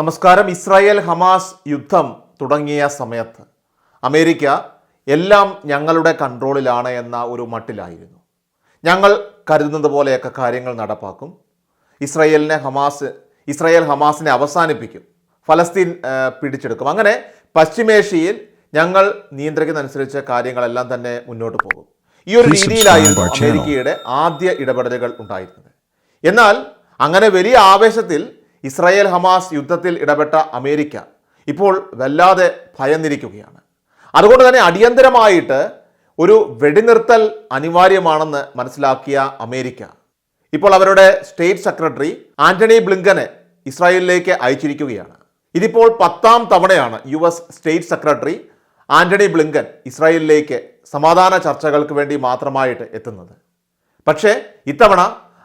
നമസ്കാരം. Israel Hamas യുദ്ധം തുടങ്ങിയ സമയത്ത് അമേരിക്ക എല്ലാം ഞങ്ങളുടെ കൺട്രോളിലാണ് എന്ന ഒരു മട്ടിലായിരുന്നു. ഞങ്ങൾ കരുതുന്നത് പോലെയൊക്കെ കാര്യങ്ങൾ നടപ്പാക്കും. ഇസ്രായേലിനെ ഹമാസ് ഇസ്രായേൽ ഹമാസിനെ അവസാനിപ്പിക്കും. ഫലസ്തീൻ പിടിച്ചെടുക്കും. അങ്ങനെ പശ്ചിമേഷ്യയിൽ ഞങ്ങൾ നിയന്ത്രിക്കുന്നതനുസരിച്ച് കാര്യങ്ങളെല്ലാം തന്നെ മുന്നോട്ട് പോകും. ഈ ഒരു രീതിയിലായിരുന്നു അമേരിക്കയുടെ ആദ്യ ഇടപെടലുകൾ ഉണ്ടായിരുന്നത്. എന്നാൽ അങ്ങനെ വലിയ ആവേശത്തിൽ ഇസ്രായേൽ ഹമാസ് യുദ്ധത്തിൽ ഇടപെട്ട അമേരിക്ക ഇപ്പോൾ വല്ലാതെ ഭയന്നിരിക്കുകയാണ്. അതുകൊണ്ട് തന്നെ അടിയന്തരമായിട്ട് ഒരു വെടിനിർത്തൽ അനിവാര്യമാണെന്ന് മനസ്സിലാക്കിയ അമേരിക്ക. ഇപ്പോൾ അവരുടെ സ്റ്റേറ്റ് സെക്രട്ടറി ആന്റണി ബ്ലിങ്കനെ ഇസ്രായേലിലേക്ക് അയച്ചിരിക്കുകയാണ്. ഇതിപ്പോൾ പത്താം തവണയാണ് U S state secretary Antony Blinken ഇസ്രായേലിലേക്ക് സമാധാന ചർച്ചകൾക്ക് വേണ്ടി മാത്രമായിട്ട് എത്തുന്നത്. പക്ഷേ ഇത്തവണ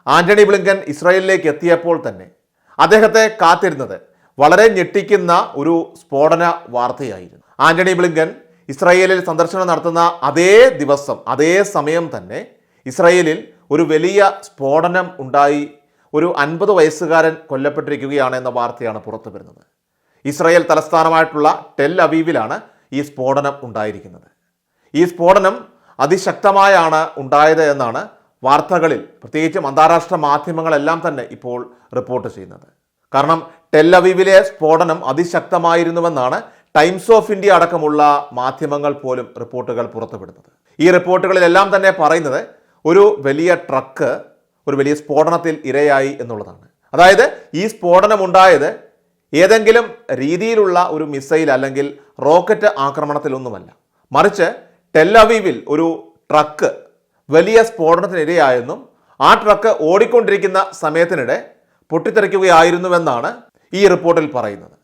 ആന്റണി ബ്ലിങ്കൻ ഇസ്രായേലിലേക്ക് എത്തിയപ്പോൾ തന്നെ അദ്ദേഹത്തെ കാത്തിരുന്നത് വളരെ ഞെട്ടിക്കുന്ന ഒരു സ്ഫോടന വാർത്തയായിരുന്നു. ആന്റണി ബ്ലിങ്കൻ ഇസ്രായേലിൽ സന്ദർശനം നടത്തുന്ന അതേ ദിവസം അതേ സമയം തന്നെ ഇസ്രായേലിൽ ഒരു വലിയ സ്ഫോടനം ഉണ്ടായി. ഒരു അൻപത് വയസ്സുകാരൻ കൊല്ലപ്പെട്ടിരിക്കുകയാണ് എന്ന വാർത്തയാണ് പുറത്തു വരുന്നത്. ഇസ്രായേൽ തലസ്ഥാനമായിട്ടുള്ള ടെൽ അവീവിലാണ് ഈ സ്ഫോടനം ഉണ്ടായിരിക്കുന്നത്. ഈ സ്ഫോടനം അതിശക്തമായാണ് ഉണ്ടായത് എന്നാണ് വാർത്തകളിൽ പ്രത്യേകിച്ചും അന്താരാഷ്ട്ര മാധ്യമങ്ങളെല്ലാം തന്നെ ഇപ്പോൾ റിപ്പോർട്ട് ചെയ്യുന്നത്. കാരണം ടെല്ലവീവിലെ സ്ഫോടനം അതിശക്തമായിരുന്നുവെന്നാണ് ടൈംസ് ഓഫ് ഇന്ത്യ അടക്കമുള്ള മാധ്യമങ്ങൾ പോലും റിപ്പോർട്ടുകൾ പുറത്തുവിടുന്നത്. ഈ റിപ്പോർട്ടുകളിലെല്ലാം തന്നെ പറയുന്നത് ഒരു വലിയ ട്രക്ക് ഒരു വലിയ സ്ഫോടനത്തിൽ ഇരയായി എന്നുള്ളതാണ്. അതായത് ഈ സ്ഫോടനം ഉണ്ടായത് ഏതെങ്കിലും രീതിയിലുള്ള ഒരു മിസൈൽ അല്ലെങ്കിൽ റോക്കറ്റ് ആക്രമണത്തിലൊന്നുമല്ല. മറിച്ച് ടെല്ലവീവിൽ ഒരു ട്രക്ക് വലിയ സ്ഫോടനത്തിനിരയായെന്നും ആ ട്രക്ക് ഓടിക്കൊണ്ടിരിക്കുന്ന സമയത്തിനിടെ പൊട്ടിത്തെറിക്കുകയായിരുന്നുവെന്നാണ് ഈ റിപ്പോർട്ടിൽ പറയുന്നത്.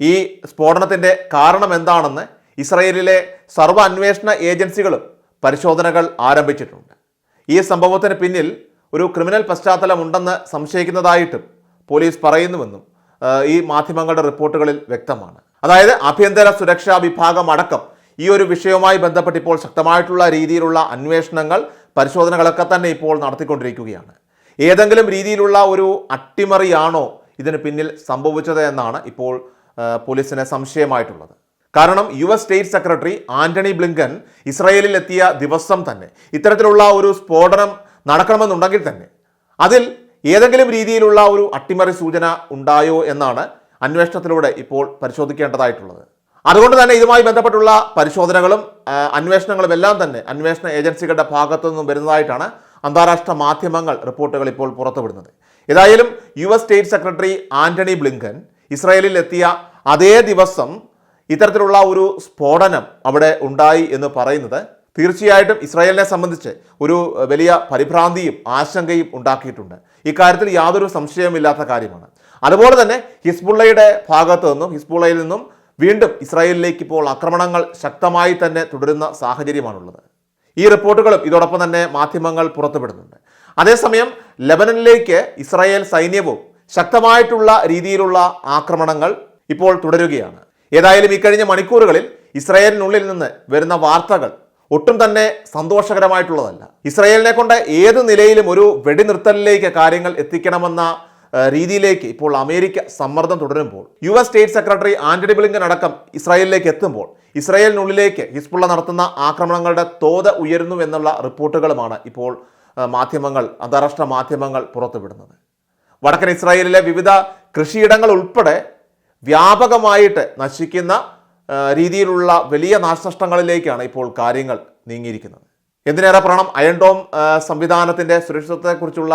ഈ സ്ഫോടനത്തിന്റെ കാരണം എന്താണെന്ന് ഇസ്രയേലിലെ സർവ അന്വേഷണ ഏജൻസികളും പരിശോധനകൾ ആരംഭിച്ചിട്ടുണ്ട്. ഈ സംഭവത്തിന് പിന്നിൽ ഒരു ക്രിമിനൽ പശ്ചാത്തലമുണ്ടെന്ന് സംശയിക്കുന്നതായിട്ടും പോലീസ് പറയുന്നുവെന്നും ഈ മാധ്യമങ്ങളുടെ റിപ്പോർട്ടുകളിൽ വ്യക്തമാണ്. അതായത് ആഭ്യന്തര സുരക്ഷാ വിഭാഗം അടക്കം ഈ ഒരു വിഷയവുമായി ബന്ധപ്പെട്ട് ഇപ്പോൾ ശക്തമായിട്ടുള്ള രീതിയിലുള്ള അന്വേഷണങ്ങൾ പരിശോധനകളൊക്കെ തന്നെ ഇപ്പോൾ നടത്തിക്കൊണ്ടിരിക്കുകയാണ്. ഏതെങ്കിലും രീതിയിലുള്ള ഒരു അട്ടിമറിയാണോ ഇതിന് പിന്നിൽ സംഭവിച്ചത് എന്നാണ് ഇപ്പോൾ പോലീസിന് സംശയമായിട്ടുള്ളത്. കാരണം U S state secretary Antony Blinken ഇസ്രായേലിൽ എത്തിയ ദിവസം തന്നെ ഇത്തരത്തിലുള്ള ഒരു സ്ഫോടനം നടക്കണമെന്നുണ്ടെങ്കിൽ തന്നെ അതിൽ ഏതെങ്കിലും രീതിയിലുള്ള ഒരു അട്ടിമറി സൂചന ഉണ്ടായോ എന്നാണ് അന്വേഷണത്തിലൂടെ ഇപ്പോൾ പരിശോധിക്കേണ്ടതായിട്ടുള്ളത്. അതുകൊണ്ട് തന്നെ ഇതുമായി ബന്ധപ്പെട്ടുള്ള പരിശോധനകളും അന്വേഷണങ്ങളും എല്ലാം തന്നെ അന്വേഷണ ഏജൻസികളുടെ ഭാഗത്തു നിന്നും വരുന്നതായിട്ടാണ് അന്താരാഷ്ട്ര മാധ്യമങ്ങൾ റിപ്പോർട്ടുകൾ ഇപ്പോൾ പുറത്തുവിടുന്നത്. ഏതായാലും U S state secretary Antony Blinken ഇസ്രായേലിൽ എത്തിയ അതേ ദിവസം ഇത്തരത്തിലുള്ള ഒരു സ്ഫോടനം അവിടെ ഉണ്ടായി എന്ന് പറയുന്നത് തീർച്ചയായിട്ടും ഇസ്രായേലിനെ സംബന്ധിച്ച് ഒരു വലിയ പരിഭ്രാന്തിയും ആശങ്കയും ഉണ്ടാക്കിയിട്ടുണ്ട്. ഇക്കാര്യത്തിൽ യാതൊരു സംശയവുമില്ലാത്ത കാര്യമാണ്. അതുപോലെ തന്നെ ഹിസ്ബുള്ളയുടെ ഭാഗത്തു നിന്നും ഹിസ്ബുള്ളയിൽ നിന്നും വീണ്ടും ഇസ്രായേലിലേക്ക് ഇപ്പോൾ ആക്രമണങ്ങൾ ശക്തമായി തന്നെ തുടരുന്ന സാഹചര്യമാണുള്ളത്. ഈ റിപ്പോർട്ടുകളും ഇതോടൊപ്പം തന്നെ മാധ്യമങ്ങൾ പുറത്തുവിടുന്നുണ്ട്. അതേസമയം ലബനനിലേക്ക് ഇസ്രായേൽ സൈന്യവും ശക്തമായിട്ടുള്ള രീതിയിലുള്ള ആക്രമണങ്ങൾ ഇപ്പോൾ തുടരുകയാണ്. ഏതായാലും ഇക്കഴിഞ്ഞ മണിക്കൂറുകളിൽ ഇസ്രായേലിനുള്ളിൽ നിന്ന് വരുന്ന വാർത്തകൾ ഒട്ടും തന്നെ സന്തോഷകരമായിട്ടുള്ളതല്ല. ഇസ്രായേലിനെ കൊണ്ട് ഏത് നിലയിലും ഒരു വെടിനിർത്തലിലേക്ക് കാര്യങ്ങൾ എത്തിക്കണമെന്ന രീതിയിലേക്ക് ഇപ്പോൾ അമേരിക്ക സമ്മർദ്ദം തുടരുമ്പോൾ U S state secretary Antony Blinken അടക്കം ഇസ്രായേലിലേക്ക് എത്തുമ്പോൾ ഇസ്രായേലിനുള്ളിലേക്ക് ഹിസ്ബുള്ള നടത്തുന്ന ആക്രമണങ്ങളുടെ തോത് ഉയരുന്നു എന്നുള്ള റിപ്പോർട്ടുകളുമാണ് ഇപ്പോൾ മാധ്യമങ്ങൾ അന്താരാഷ്ട്ര മാധ്യമങ്ങൾ പുറത്തുവിടുന്നത്. വടക്കൻ ഇസ്രായേലിലെ വിവിധ കൃഷിയിടങ്ങൾ ഉൾപ്പെടെ വ്യാപകമായിട്ട് നശിക്കുന്ന രീതിയിലുള്ള വലിയ നാശനഷ്ടങ്ങളിലേക്കാണ് ഇപ്പോൾ കാര്യങ്ങൾ നീങ്ങിയിരിക്കുന്നത്. എന്തിനേറെ പറയണം അയൺ ഡോം ആ, സംവിധാനത്തിന്റെ സുരക്ഷിതത്വത്തെക്കുറിച്ചുള്ള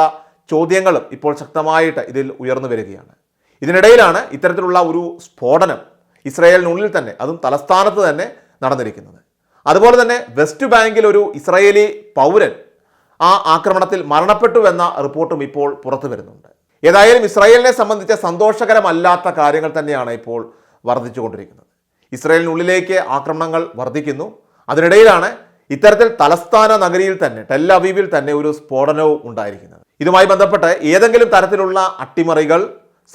ചോദ്യങ്ങളും ഇപ്പോൾ ശക്തമായിട്ട് ഇതിൽ ഉയർന്നു വരികയാണ്. ഇതിനിടയിലാണ് ഇത്തരത്തിലുള്ള ഒരു സ്ഫോടനം ഇസ്രായേലിനുള്ളിൽ തന്നെ അതും തലസ്ഥാനത്ത് തന്നെ നടന്നിരിക്കുന്നത്. അതുപോലെ തന്നെ വെസ്റ്റ് ബാങ്കിൽ ഒരു ഇസ്രായേലി പൗരൻ ആ ആക്രമണത്തിൽ മരണപ്പെട്ടു എന്ന റിപ്പോർട്ടും ഇപ്പോൾ പുറത്തു വരുന്നുണ്ട്. ഏതായാലും ഇസ്രായേലിനെ സംബന്ധിച്ച സന്തോഷകരമല്ലാത്ത കാര്യങ്ങൾ തന്നെയാണ് ഇപ്പോൾ വർദ്ധിച്ചുകൊണ്ടിരിക്കുന്നത്. ഇസ്രായേലിനുള്ളിലേക്ക് ആക്രമണങ്ങൾ വർദ്ധിക്കുന്നു. അതിനിടയിലാണ് ഇത്തരത്തിൽ തലസ്ഥാന നഗരിയിൽ തന്നെ ടെല്ലവീവിൽ തന്നെ ഒരു സ്ഫോടനവും ഉണ്ടായിരിക്കുന്നത്. ഇതുമായി ബന്ധപ്പെട്ട് ഏതെങ്കിലും തരത്തിലുള്ള അട്ടിമറികൾ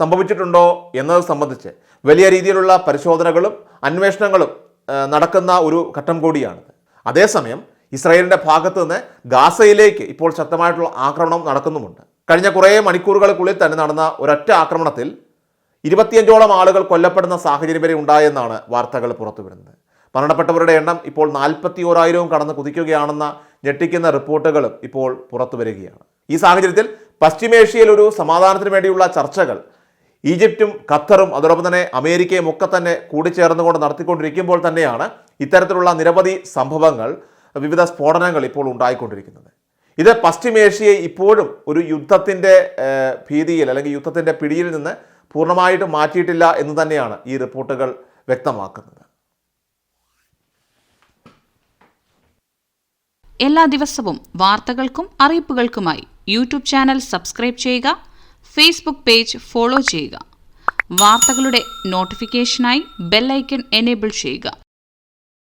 സംഭവിച്ചിട്ടുണ്ടോ എന്നത് സംബന്ധിച്ച് വലിയ രീതിയിലുള്ള പരിശോധനകളും അന്വേഷണങ്ങളും നടക്കുന്ന ഒരു ഘട്ടം കൂടിയാണ്. അതേസമയം ഇസ്രായേലിന്റെ ഭാഗത്ത് നിന്ന് ഗാസയിലേക്ക് ഇപ്പോൾ ശക്തമായിട്ടുള്ള ആക്രമണം നടക്കുന്നുമുണ്ട്. കഴിഞ്ഞ കുറേ മണിക്കൂറുകൾക്കുള്ളിൽ തന്നെ നടന്ന ഒരൊറ്റ ആക്രമണത്തിൽ ഇരുപത്തിയഞ്ചോളം ആളുകൾ കൊല്ലപ്പെടുന്ന സാഹചര്യം വരെ ഉണ്ടായെന്നാണ് വാർത്തകൾ പുറത്തു വരുന്നത് മരണപ്പെട്ടവരുടെ എണ്ണം ഇപ്പോൾ നാൽപ്പത്തി ഓരായിരവും കടന്ന് കുതിക്കുകയാണെന്ന ഞെട്ടിക്കുന്ന റിപ്പോർട്ടുകളും ഇപ്പോൾ പുറത്തു വരികയാണ് ഈ സാഹചര്യത്തിൽ പശ്ചിമേഷ്യയിൽ ഒരു സമാധാനത്തിന് വേണ്ടിയുള്ള ചർച്ചകൾ ഈജിപ്തും ഖത്തറും അതോടൊപ്പം തന്നെ അമേരിക്കയും ഒക്കെ തന്നെ കൂടിച്ചേർന്നുകൊണ്ട് നടത്തിക്കൊണ്ടിരിക്കുമ്പോൾ തന്നെയാണ് ഇത്തരത്തിലുള്ള നിരവധി സംഭവങ്ങൾ വിവിധ സ്ഫോടനങ്ങൾ ഇപ്പോൾ ഉണ്ടായിക്കൊണ്ടിരിക്കുന്നത്. ഇത് പശ്ചിമേഷ്യയെ ഇപ്പോഴും ഒരു യുദ്ധത്തിന്റെ ഭീതിയിൽ അല്ലെങ്കിൽ യുദ്ധത്തിന്റെ പിടിയിൽ നിന്ന് പൂർണമായിട്ട് മാറ്റിയിട്ടില്ല എന്ന് തന്നെയാണ് ഈ റിപ്പോർട്ടുകൾ വ്യക്തമാക്കുന്നത്. എല്ലാ ദിവസവും വാർത്തകൾക്കും അറിയിപ്പുകൾക്കുമായി യൂട്യൂബ് ചാനൽ സബ്സ്ക്രൈബ് ചെയ്യുക ഫേസ്ബുക്ക് പേജ് ഫോളോ ചെയ്യുക. വാർത്തകളുടെ നോട്ടിഫിക്കേഷനായി ബെല്ലൈക്കൺ എനേബിൾ ചെയ്യുക.